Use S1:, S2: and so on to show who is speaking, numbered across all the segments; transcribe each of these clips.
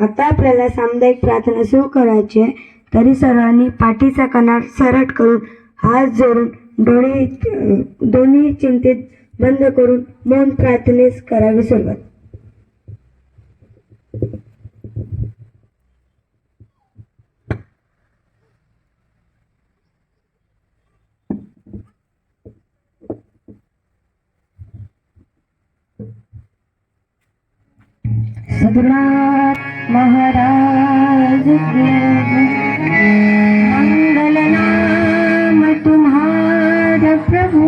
S1: आता आपल्याला सामुदायिक प्रार्थना सुरू करायची आहे. तरी सर्वांनी पाठीचा कणा सरट करून हात जोडून डोळे दोन्ही चिंतेत बंद करून मौन प्रार्थनेस करावी सुरुवात. सदनाथ महाराज मंगल नाम तुम्हारा प्रभु.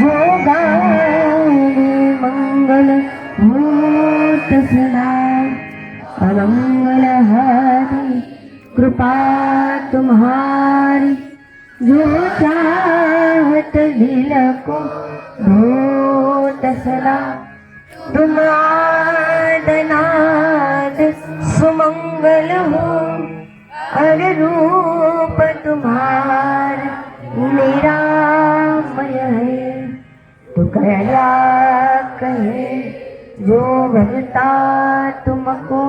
S1: जो गावे मंगल मूर्त सदा अमंगल हरि कृपा तुम्हारी. जो चाहत दिल को भूत सदा तुम भरता तुमको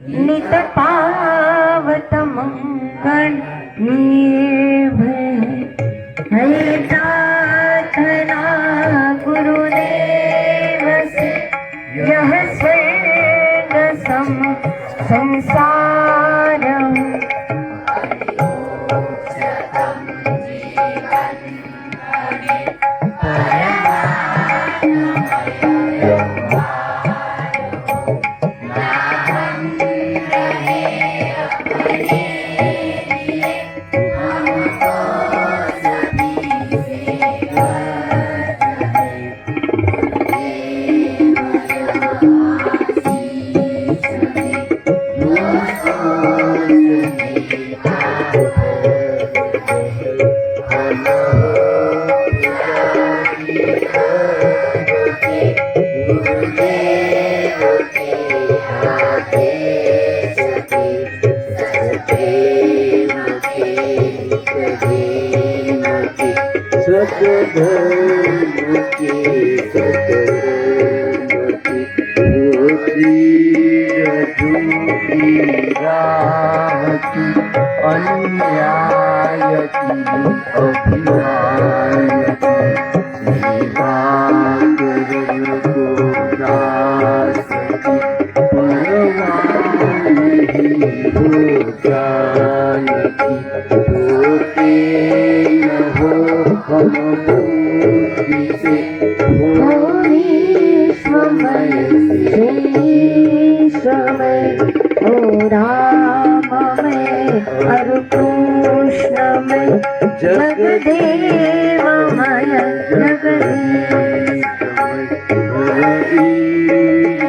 S1: नित पावत मंगल निर्भय है प्रार्थना गुरुदेव से यह स्वर्ग सम संसार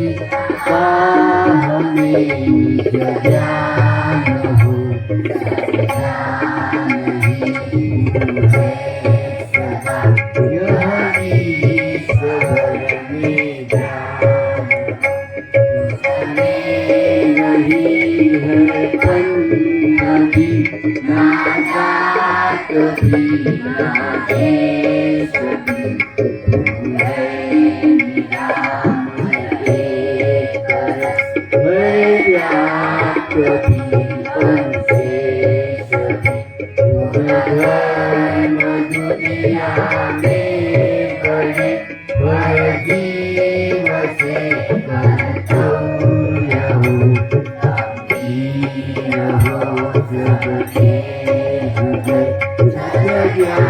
S2: Thank
S1: you.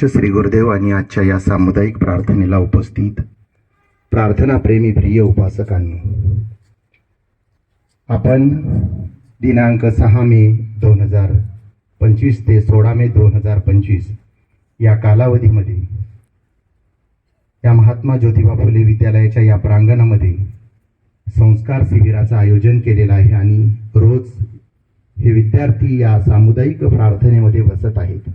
S3: पूज्य श्री गुरुदेव आणि आजच्या या सामुदायिक प्रार्थनेला उपस्थित प्रार्थना प्रेमी प्रिय उपासकांनी आपण दिनांक सहा मे दोन हजार पंचवीस ते सोळा मे दोन हजार पंचवीस या कालावधीमध्ये या महात्मा ज्योतिबा फुले विद्यालयाच्या या प्रांगणामध्ये संस्कार शिबिराचं आयोजन केलेलं आहे आणि रोज हे विद्यार्थी या सामुदायिक प्रार्थनेमध्ये बसत आहेत.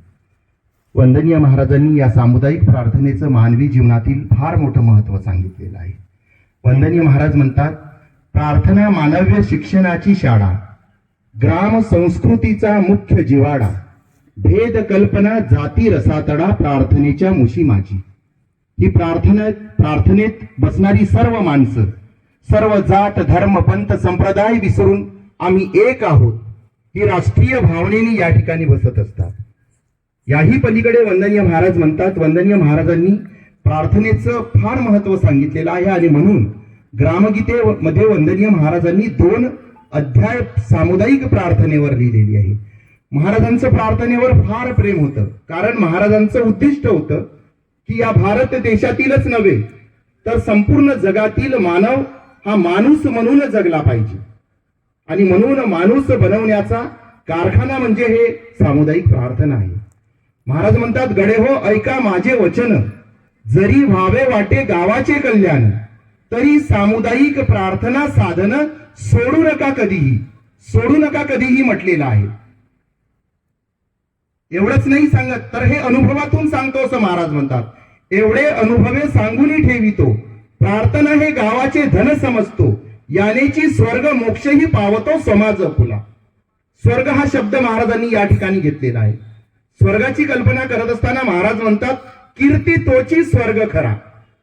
S3: वंदनीय महाराजांनी या सामुदायिक प्रार्थनेचं मानवी जीवनातील फार मोठं महत्त्व सांगितलेलं आहे. वंदनीय महाराज म्हणतात प्रार्थना मानव्य शिक्षणाची शाळा ग्राम संस्कृतीचा मुख्य जिवाडा भेद कल्पना जाती रसातडा प्रार्थनेच्या मुशी माझी ही प्रार्थना प्रार्थनेत बसणारी सर्व माणसं सर्व जात धर्म पंत संप्रदाय विसरून आम्ही एक आहोत ही राष्ट्रीय भावनेने या ठिकाणी बसत असतात. याही पलीकडे वंदनीय महाराज म्हणतात वंदनीय महाराजांनी प्रार्थनेचं फार महत्त्व सांगितलेलं आहे आणि म्हणून ग्रामगीते मध्ये वंदनीय महाराजांनी दोन अध्याय सामुदायिक प्रार्थनेवर लिहिलेली आहे. महाराजांचं प्रार्थनेवर फार प्रेम होतं. कारण महाराजांचं उद्दिष्ट होतं की या भारत देशातीलच नव्हे तर संपूर्ण जगातील मानव हा माणूस म्हणून जगला पाहिजे. आणि म्हणून माणूस बनवण्याचा कारखाना म्हणजे हे सामुदायिक प्रार्थना आहे. महाराज म्हणतात गडे हो ऐका माझे वचन. जरी व्हावे वाटे गावाचे कल्याण तरी सामुदायिक प्रार्थना साधन सोडू नका कधीही. सोडू नका कधीही म्हटलेलं आहे. एवढंच नाही सांगत तर हे अनुभवातून सांगतो असं महाराज म्हणतात. एवढे अनुभवे सांगूनही ठेवितो. प्रार्थना हे गावाचे धन समजतो. यानेची स्वर्ग मोक्षही पावतो समाज फुला स्वर्ग हा शब्द महाराजांनी या ठिकाणी घेतलेला आहे. स्वर्गाची कल्पना करत असताना महाराज म्हणतात कीर्ती तोची स्वर्ग खरा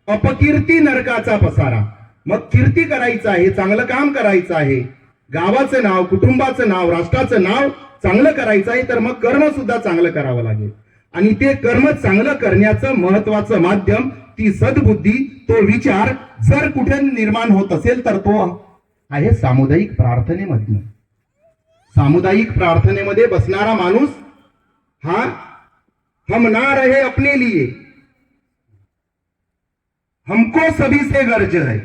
S3: अपकीर्ती नरकाचा पसारा. मग कीर्ती करायचं आहे चांगलं काम करायचं आहे गावाचं नाव कुटुंबाचं नाव राष्ट्राचं नाव चांगलं करायचं आहे तर मग कर्म सुद्धा चांगलं करावं लागेल. आणि ते कर्म चांगलं करण्याचं महत्वाचं माध्यम ती सद्बुद्धी तो विचार जर कुठे निर्माण होत असेल तर तो आहे सामुदायिक प्रार्थनेमधनं. सामुदायिक प्रार्थनेमध्ये बसणारा माणूस हा? हम ना रहे अपने लिए। हमको सभी से गरज है।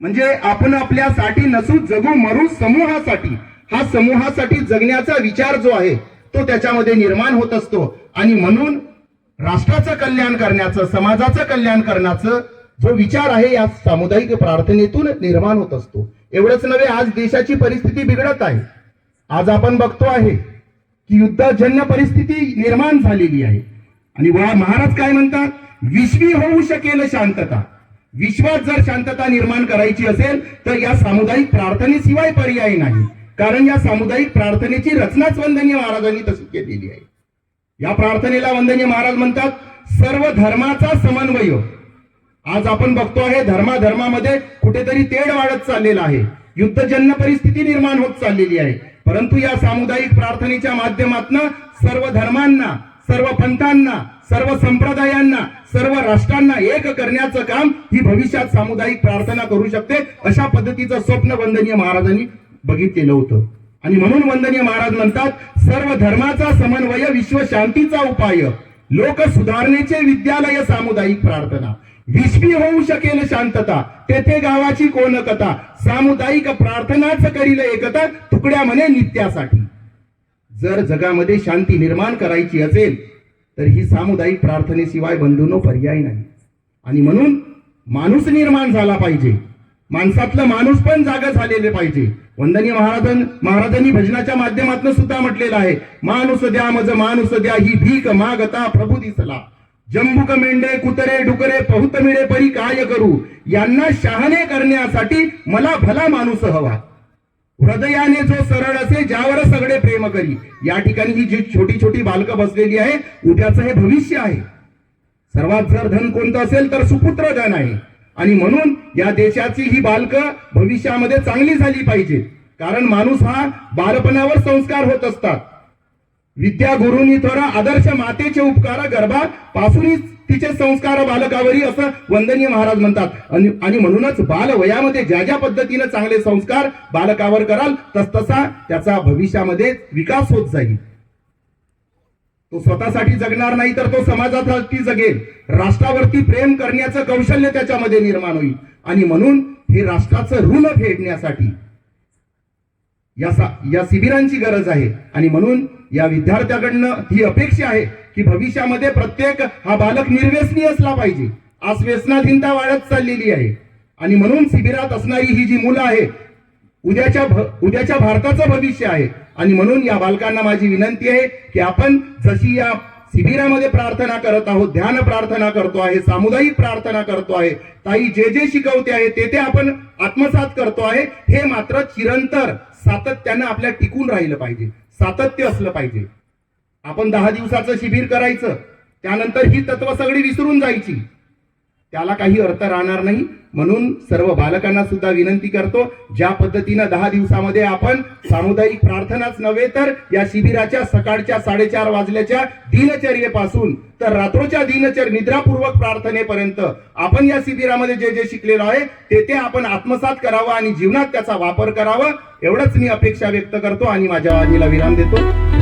S3: म्हणजे आपण आपल्यासाठी नसू जगू मरू समूहासाठी. हा समूहासाठी जगण्याचा विचार जो आहे तो त्याच्यामध्ये निर्माण होत असतो. आणि म्हणून राष्ट्राचं कल्याण करण्याचं समाजाचं कल्याण करण्याचं जो विचार आहे या सामुदायिक प्रार्थनेतून निर्माण होत असतो. एवढंच नव्हे आज देशाची परिस्थिती बिघडत आहे. आज आपण बघतो आहे की युद्धजन्य परिस्थिती निर्माण झालेली आहे. आणि वळा महाराज काय म्हणतात? विश्वी होऊ शकेल शांतता. विश्वात जर शांतता निर्माण करायची असेल तर या सामुदायिक प्रार्थनेशिवाय पर्याय नाही. कारण या सामुदायिक प्रार्थनेची रचनाच वंदनीय महाराजांनी तशी केलेली आहे. या प्रार्थनेला वंदनीय महाराज म्हणतात सर्व धर्माचा समन्वय. आज आपण बघतो आहे धर्माधर्मामध्ये कुठेतरी तेढ वाढत चाललेला आहे. युद्धजन्य परिस्थिती निर्माण होत चाललेली आहे. परंतु या सामुदायिक प्रार्थनेच्या माध्यमातून सर्व धर्मांना सर्व पंथांना सर्व संप्रदायांना सर्व राष्ट्रांना एक करण्याचं काम ही भविष्यात सामुदायिक प्रार्थना करू शकते. अशा पद्धतीचं स्वप्न वंदनीय महाराजांनी बघितलेलं होतं. आणि म्हणून वंदनीय महाराज म्हणतात सर्व धर्माचा समन्वय विश्व शांतीचा उपाय. लोक सुधारणेचे विद्यालय सामुदायिक प्रार्थना. विश्वी होऊ शकेल शांतता. तेथे गावाची कोण कथा सामुदायिक प्रार्थनाच करील एकता तुकड्या म्हणे नित्यासाठी. जर जगामध्ये शांती निर्माण करायची असेल तर ही सामुदायिक प्रार्थनेशिवाय बंधूंनो पर्याय नाही. आणि म्हणून माणूस निर्माण झाला पाहिजे. माणसातलं माणूस पण जागा झालेले पाहिजे. वंदनीय महाराजां महाराजांनी भजनाच्या माध्यमातून सुद्धा म्हटलेलं आहे माणूस द्या मज माणूस द्या ही भीक मागता प्रभू दिसला. जंबुक मेंढे कुतरे डुकरे पहुत मिळे परी काय करू? यांना शहाणे करण्यासाठी मला भला माणूस हवा. हृदयाने जो सरळ असे ज्यावर सगळे प्रेम करी. या ठिकाणी ही जी छोटी छोटी बालकं बसलेली आहे उद्याचं हे भविष्य आहे. सर्वात जर धन कोणतं असेल तर सुपुत्र धन आहे. आणि म्हणून या देशाची ही बालकं भविष्यामध्ये चांगली झाली पाहिजे. कारण माणूस हा बालपणावर संस्कार होत असतात. विद्या गुरुनी थोडा आदर्श मातेचे उपकार गर्भापासूनच तिचे संस्कार बालकावरी असं वंदनीय महाराज म्हणतात. आणि आणि म्हणूनच बाल वयामध्ये ज्या ज्या पद्धतीने चांगले संस्कार बालकावर कराल तसतसा त्याचा भविष्यामध्ये विकास होत जाईल. तो स्वतःसाठी जगणार नाही तर तो समाजासाठी जगेल. राष्ट्रावरती प्रेम करण्याचं कौशल्य त्याच्यामध्ये निर्माण होईल. आणि म्हणून हे राष्ट्राचं ऋण फेडण्यासाठी या सा या शिबिरांची गरज आहे. आणि म्हणून या विद्यार्थ्याकडनं ही अपेक्षा आहे की भविष्यामध्ये प्रत्येक हा बालक निर्व्यसनी असला पाहिजे. आज व्यसनाधीनता वाढत चाललेली आहे. आणि म्हणून शिबिरात असणारी ही जी मुलं आहे उद्याच्या उद्याच्या भारताचं भविष्य आहे. आणि म्हणून या बालकांना माझी विनंती आहे की आपण जशी या शिबिरामध्ये प्रार्थना करत आहोत ध्यान प्रार्थना करतो आहे सामुदायिक प्रार्थना करतो आहे ताई जे जे शिकवते आहे ते ते आपण आत्मसात करतो आहे हे मात्र चिरंतर सातत्यानं आपल्या टिकून राहिलं पाहिजे सातत्य असलं पाहिजे. आपण दहा दिवसाचं शिबिर करायचं त्यानंतर ही तत्व सगळी विसरून जायची. त्याला काही अर्थ राहणार नाही. म्हणून सर्व बालकांना सुद्धा विनंती करतो ज्या पद्धतीनं दहा दिवसामध्ये आपण सामुदायिक प्रार्थनाच नव्हे तर या शिबिराच्या सकाळच्या साडेचार वाजल्याच्या दिनचर्येपासून तर रात्रोच्या दिनचर निद्रापूर्वक प्रार्थनेपर्यंत आपण या शिबिरामध्ये जे जे शिकलेलो आहे ते ते आपण आत्मसात करावं आणि जीवनात त्याचा वापर करावा एवढंच मी अपेक्षा व्यक्त करतो आणि माझ्या वाणीला विराम देतो.